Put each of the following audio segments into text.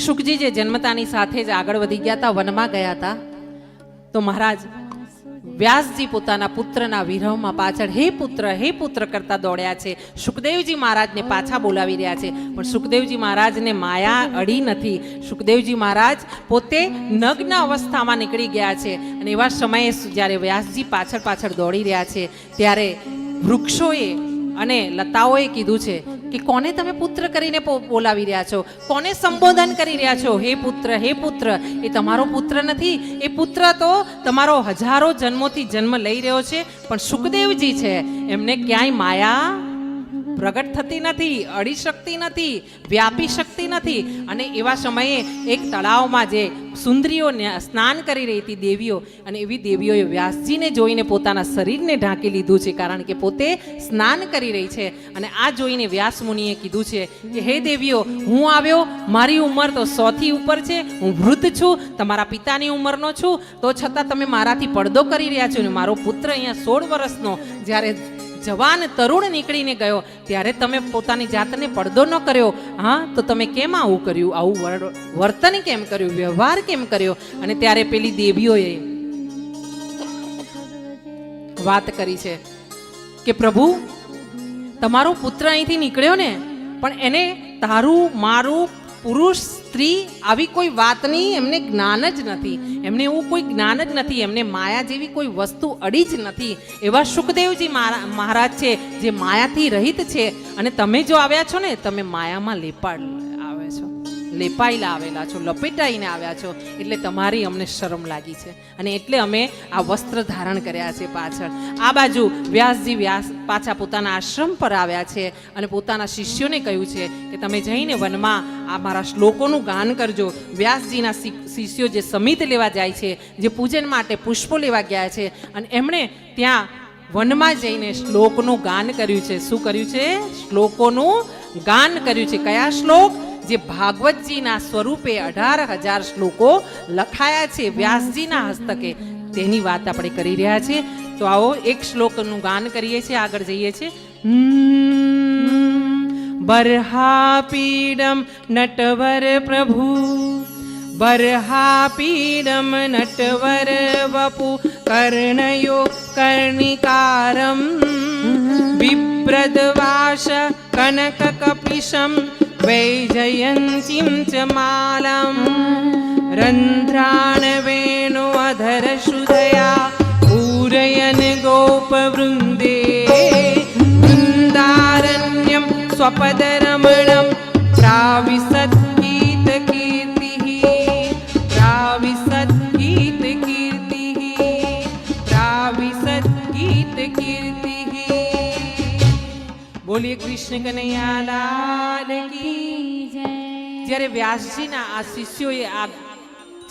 શુકજી જે જન્મતાની સાથે જ આગળ વધી ગયા હતા, વનમાં ગયા હતા, તો મહારાજ, વ્યાસજી પોતાના પુત્રના વિરહમાં પાછળ હે પુત્ર હે પુત્ર કરતા દોડ્યા છે. સુખદેવજી મહારાજને પાછા બોલાવી રહ્યા છે. પણ સુખદેવજી મહારાજને માયા અડી નથી. સુખદેવજી મહારાજ પોતે નગ્ન અવસ્થામાં નીકળી ગયા છે અને એવા સમયે જ્યારે વ્યાસજી પાછળ પાછળ દોડી રહ્યા છે, ત્યારે વૃક્ષોએ અને લતાઓએ કીધું છે કે કોને તમે પુત્ર કરીને બોલાવી રહ્યા છો? કોને સંબોધન કરી રહ્યા છો? હે પુત્ર હે પુત્ર, એ તમારો પુત્ર નથી. એ પુત્ર તો તમારો હજારો જન્મોથી જન્મ લઈ રહ્યો છે, પણ સુખદેવજી છે. એમને ક્યાંય માયા પ્રગટ થતી નથી, અડી શકતી નથી, વ્યાપી શકતી નથી. અને એવા સમયે એક તળાવમાં જે સુંદરીઓ સ્નાન કરી રહી હતી દેવીઓ, અને એવી દેવીઓએ વ્યાસજીને જોઈને પોતાના શરીરને ઢાંકી લીધું છે, કારણ કે પોતે સ્નાન કરી રહી છે. અને આ જોઈને વ્યાસ મુનિએ કીધું છે કે, હે દેવીઓ, હું આવ્યો, મારી ઉંમર તો સોથી ઉપર છે, હું વૃદ્ધ છું, તમારા પિતાની ઉંમરનો છું. તો છતાં તમે મારાથી પડદો કરી રહ્યા છો ને મારો પુત્ર અહીંયા સોળ વર્ષનો, જ્યારે જવાન તરુણ નીકળીને ગયો. ત્યારે તમે પોતાની જાતને પડદો ન કર્યો. હા, તો તમે કેમ આવું કર્યું? આવું વર- વર્તન કેમ કર્યું? વ્યવહાર કેમ કર્યો? અને ત્યારે પેલી દેવીઓએ વાત કરી છે કે, પ્રભુ, તમારો પુત્ર અહીંથી નીકળ્યો ને, પણ એને તારું, મારું પુરુષ, સ્ત્રી આવી કોઈ વાતની એમને જ્ઞાન જ નથી. એમને એવું કોઈ જ્ઞાન જ નથી. એમને માયા જેવી કોઈ વસ્તુ અડી જ નથી. એવા સુખદેવજી મહારાજ છે, જે માયાથી રહિત છે. અને તમે જો આવ્યા છો ને, તમે માયામાં લેપાડ છો લેપાયેલા આવેલા છો, લપેટાઈને આવ્યા છો, એટલે તમારી અમને શરમ લાગી છે. અને એટલે અમે આ વસ્ત્ર ધારણ કર્યા છે પાછળ. આ બાજુ વ્યાસજી વ્યાસ પાછા પોતાના આશ્રમ પર આવ્યા છે અને પોતાના શિષ્યોને કહ્યું છે કે તમે જઈને વનમાં આ મારા શ્લોકોનું ગાન કરજો. વ્યાસજીના શિષ્યો જે સમિત લેવા જાય છે, જે પૂજન માટે પુષ્પો લેવા ગયા છે, અને એમણે ત્યાં વનમાં જઈને શ્લોકનું ગાન કર્યું છે. શું કર્યું છે? શ્લોકોનું ગાન કર્યું છે. કયા શ્લોક? જે ભાગવતજીના સ્વરૂપે અઢાર હજાર શ્લોકો લખાયા છે વ્યાસજીના હસ્તકે. તેની વાત આપણે કરી રહ્યા છીએ તો આવો એક શ્લોકનું ગાન કરીએ છીએ, આગળ જઈએ છીએ. બરહાપીડમ નટવર પ્રભુ, બરહાપીડમ નટવર વપુ, કર્ણયો કર્ણિકારમ કનક કનકકપિશમ वैजयन्तीं च मालां रन्ध्राणवेणो अधरश्रुतया पूरयन् गोपवृन्दे। वृन्दारण्यं स्वपदरमणं सा બોલીએ કૃષ્ણ કનૈયા કી. જય જ્યારે વ્યાસજીના આ શિષ્યોએ આ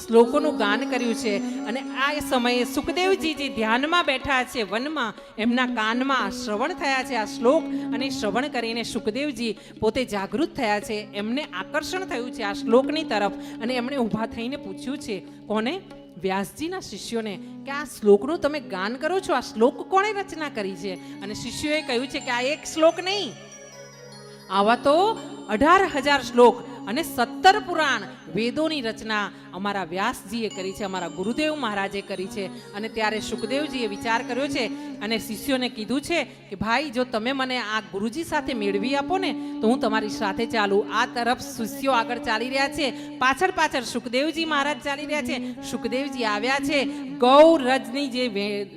શ્લોકોનું ગાન કર્યું છે અને આ સમયે સુખદેવજી જે ધ્યાનમાં બેઠા છે વનમાં, એમના કાનમાં શ્રવણ થયા છે આ શ્લોક અને શ્રવણ કરીને સુખદેવજી પોતે જાગૃત થયા છે. એમને આકર્ષણ થયું છે આ શ્લોકની તરફ અને એમણે ઊભા થઈને પૂછ્યું છે, કોને? વ્યાસજીના શિષ્યોને કે આ શ્લોકનું તમે ગાન કરો છો? આ શ્લોક કોણે રચના કરી છે? અને શિષ્યોએ કહ્યું છે કે આ એક શ્લોક નહીં. આવા તો અઢાર હજાર શ્લોક અને સત્તર પુરાણ વેદોની રચના અમારા વ્યાસજીએ કરી છે, અમારા ગુરુદેવ મહારાજે કરી છે. અને ત્યારે સુખદેવજીએ વિચાર કર્યો છે અને શિષ્યોને કીધું છે કે, ભાઈ, જો તમે મને આ ગુરુજી સાથે મેળવી આપો ને, તો હું તમારી સાથે ચાલું. આ તરફ શિષ્યો આગળ ચાલી રહ્યા છે. પાછળ પાછળ સુખદેવજી મહારાજ ચાલી રહ્યા છે. સુખદેવજી આવ્યા છે. ગૌરજની જે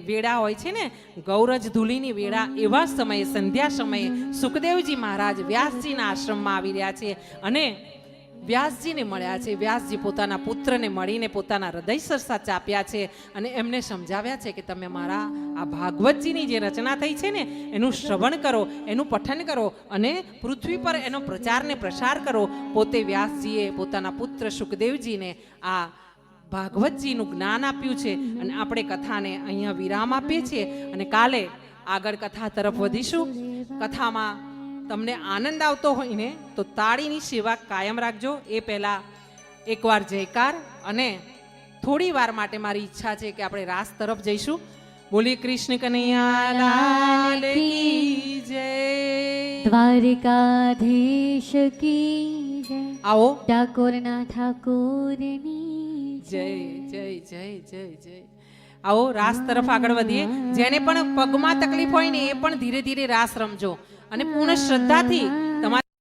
વેળા હોય છે ને, ગૌરજ ધૂલીની વેળા એવા સમયે, સંધ્યા સમયે સુખદેવજી મહારાજ વ્યાસજીના આશ્રમમાં આવી રહ્યા છે. અને વ્યાસજીને મળ્યા છે. વ્યાસજી પોતાના પુત્રને મળીને પોતાના હૃદય સરસા ચાપ્યા છે અને એમને સમજાવ્યા છે કે તમે મારા આ ભાગવતજીની જે રચના થઈ છે ને, એનું શ્રવણ કરો, એનું પઠન કરો અને પૃથ્વી પર એનો પ્રચારને પ્રસાર કરો. પોતે વ્યાસજીએ પોતાના પુત્ર સુખદેવજીને આ ભાગવતજીનું જ્ઞાન આપ્યું છે અને આપણે કથાને અહીંયા વિરામ આપીએ છીએ અને કાલે આગળ કથા તરફ વધીશું. કથામાં તમને આનંદ આવતો હોય ને તો તાળીની સેવા કાયમ રાખજો. એ પહેલાં એકવાર જયકાર અને થોડી વાર માટે મારી ઈચ્છા છે કે આપણે રાસ તરફ જઈશું. બોલી કૃષ્ણ કનૈયા લાલ કી જય. દ્વારિકાધીશ કી જય. આવો. ઠાકોરના ઠાકોરની જય જય જય જય જય. આવો રાસ તરફ આગળ વધીએ. જેને પણ પગમાં તકલીફ હોય ને એ પણ ધીરે ધીરે રાસ રમજો. અને પૂર્ણ શ્રદ્ધાથી તમારી